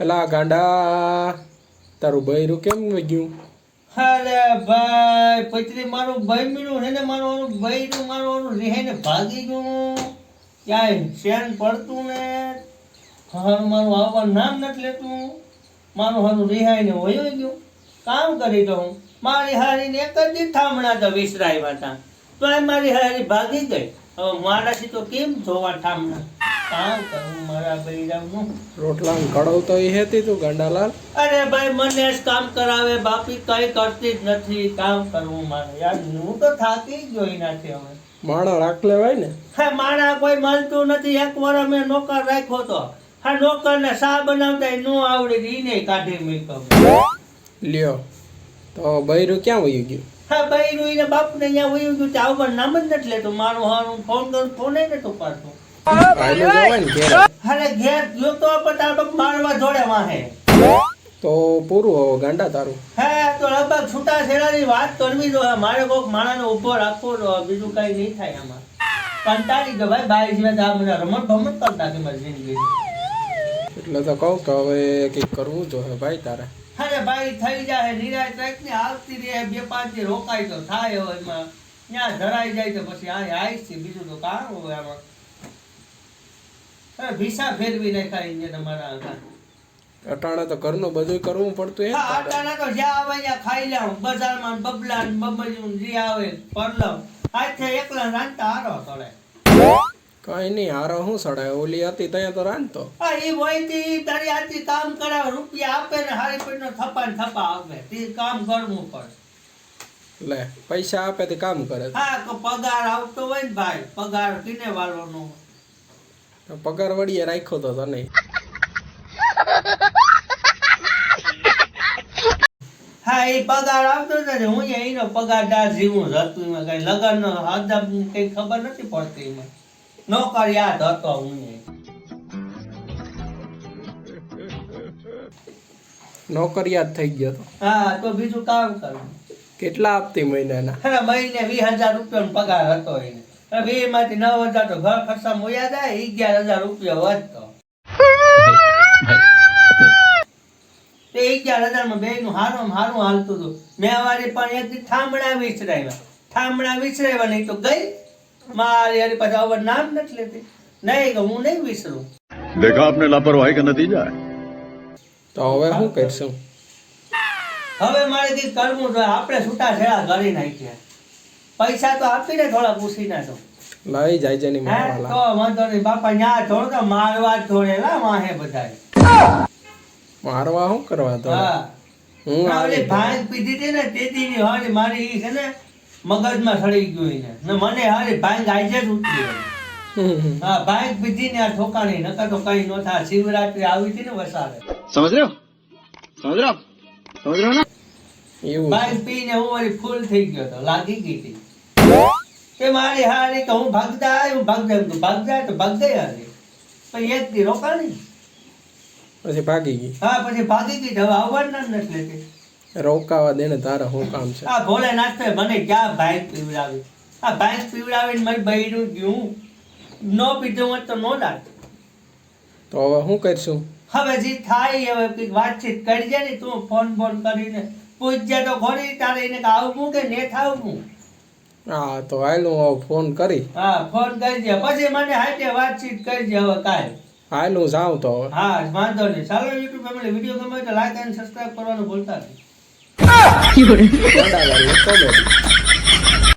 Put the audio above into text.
પેલા ગાંડા તારું બૈરું કેમ ગયું અરે ભાઈ પચરી મારું ભાઈ છે ને, મારું બહેનું મારું રહે ને, ભાગી ગયું. ક્યાંય શેન પડતું ને. હારું મારું આવવાનું નામ નથી લેતું. મારું હારું રિહાઈ ને વયો ગયું. કામ કરી દઉં મારી હારીને એક જ થામણા તો વિસરાય હતા તો એ મારી હારી ભાગી ગઈ. હવે મારાથી તો કેમ જોવા ઠામણા કામ કરું મારા બૈરામનું રોટલા કડવ તો એ હતી તું ગાંડાલાલ? અરે ભાઈ મને જ કામ કરાવે બાપી કઈ કરતી જ નથી. કામ કરવું મારે? યાર હું તો થાકી જ જોઈ નાખી હવે. માણા રાખ લેવાય ને. હા માણા કોઈ મળતું નથી. એક વાર મેં નોકર રાખ્યો તો. હા નોકર ને શા બનાવતા નો આવડે ઈને કાઢી મૂક્યો લ્યો. તો બૈરું ક્યાં વયું ગયું? હા બૈરું એને બાપ ને અહીંયા વયું ગયું તે આવવાનું નામ જ નથી લેતો. મારું હારું ફોન કરું ફોન નથી ઉપાડતું. ને અરે ઘેર જો તો તાર બાપ મારવા જોડે વાહે. તો પૂરું હવે ગાંડા તારું. હા તો લગભગ છૂટા છેડાની વાત કરવી જોઈએ મારે કોઈક માણસને ઊભો રાખવો જોઈએ બીજું કઈ નહીં થાય આમાં. કંટાળી ગયો ભાઈ બાઈ જીવે આ મને રમત ભમત કરતા કે મારી જિંદગી એટલે તો કહું કે હવે કંઈક કરવું જોઈએ ભાઈ તારે. અરે ભાઈ થઈ જાય નિરાય ટ્રેક ને આવતી રહે બે પાંચ રોકાય તો થાય હવે એમાં. ત્યાં ધરાઈ જાય તો પછી આ આઈશ છે બીજું તો કામ હોય આમાં. અરે ભીસા ફેરવી નાખાય છે તમારા અટાણે તો ઘરનું બધું કરવું પડતું હા આટાના તો જ્યાં આવે ત્યાં ખાઈ લઉં બજારમાં બબલા ને બબલિયું ને જે આવે પરલવ. આજ એકલા રાંધતા હારો તળે. કઈ નહીં હારો શું સડાય? ઓલી હતી ત્યાં તો રાંધતો હા એ વહીથી તારી હાથથી કામ કરાવે રૂપિયા આપે ને હારી પડીનો થપા ને થપા આવે તે કામ કરવું પડે લે પૈસા આપે તે કામ કરે. હા તો પગાર આવતો હોય ને ભાઈ પગાર કિને વાળવાનો તો પગાર વળીએ રાખ્યો તો તને. હા એ પગાર આવતો ને હું એનો પગારદાર જીવું હતું એમાં કઈ લગ્ન હદમ કઈ ખબર નથી પડતી એમાં. નોકર ધતો હું નોકરિયાત થઈ ગયો તો? હા તો બીજું કામ કરું. કેટલા આપતી મહિનાના? હા મહિને વીસ હજાર રૂપિયાનો પગાર હતો એને. વીસમાંથી નવ હજાર તો ઘર ખર્ચા મોયા જાય અગિયાર હજાર રૂપિયા વધતો. તે અગિયાર હજારમાં બે નું હારું હારું હાલતું હતું. મેં વારી પણ એક દી થાંભળા વિસરાવ્યા. થાંભળા વિસરાવ્યા નહીં તો ગઈ મારી હારી પાછા હવે નામ નથી લેતી. નહીં કે હું નહીં વિસરું. દેખા આપને લાપરવાહી કે નતીજા તો હવે શું કરશું? હવે મારેથી કરવું જોઈએ આપણે છૂટા છેડા કરી નાખ્યા. પૈસા તો આપીને થોડા પૂછીને તો. લઈ જાય છે ની તો વાંધો નહીં બાપા ન્યા થોડ તો મારવા થોડેલા માહે બધા મારવા શું કરવા તો? હું. આવડી ભાંગ પીધી હતી ને તેથી ની હોળી મારી છે ને મગજમાં સડી ગયું એને ને મને હારી ભાંગ આજે જ ઉતરી હા ભાંગ પીધી ને આ ઠોકાણી નકર તો કઈ ન થાય. શિવરાત્રી આવી હતી ને વસાવે સમજ રહ્યો? સમજ રહ્યો? સમજ રહ્યો ને? હું વળી ફૂલ થઈ ગયો તો લાગી ગઈ હતી. કે મારી હારી કે હું ભાગતા આવ્યો હું ભાગતા ભાગ જાય તો ભાગ ભાગતા હારી. પણ એક થી રોકાણી. પછી ભાગી ગઈ. હા પછી ભાગી ગઈ હવે આવવાના જ નથી લેતી. રોકાવા દે ને તારે શું કામ છે? આ ભોલેનાથ તો મને ક્યાં ભાઈ પીવડાવી? આ ભાઈ પીવડાવીને મારી બૈરું ગયું. ન પીધું હોત તો નો લાગ તો હવે શું કરશું? હવે જે થાય હવે કંઈક વાતચીત કરજે ને તું ફોન ફોન કરીને પૂછજે તો ખોરી તારે એને આવવું કે ને થાવું હા તો હાલ હવે ફોન કરી. હા ફોન કરજે. પછી મને હાથે વાતચીત કરજે હવે કાંઈ હાલું જાઉં તો હા વાંધો નહીં. ચાલો યુટ્યુબ ફેમિલી વીડિયો ગમે તો લાઈક અને સબસ્ક્રાઈબ કરવાનું ભૂલતા નહીં. ગાંડાલાલ ને comedy.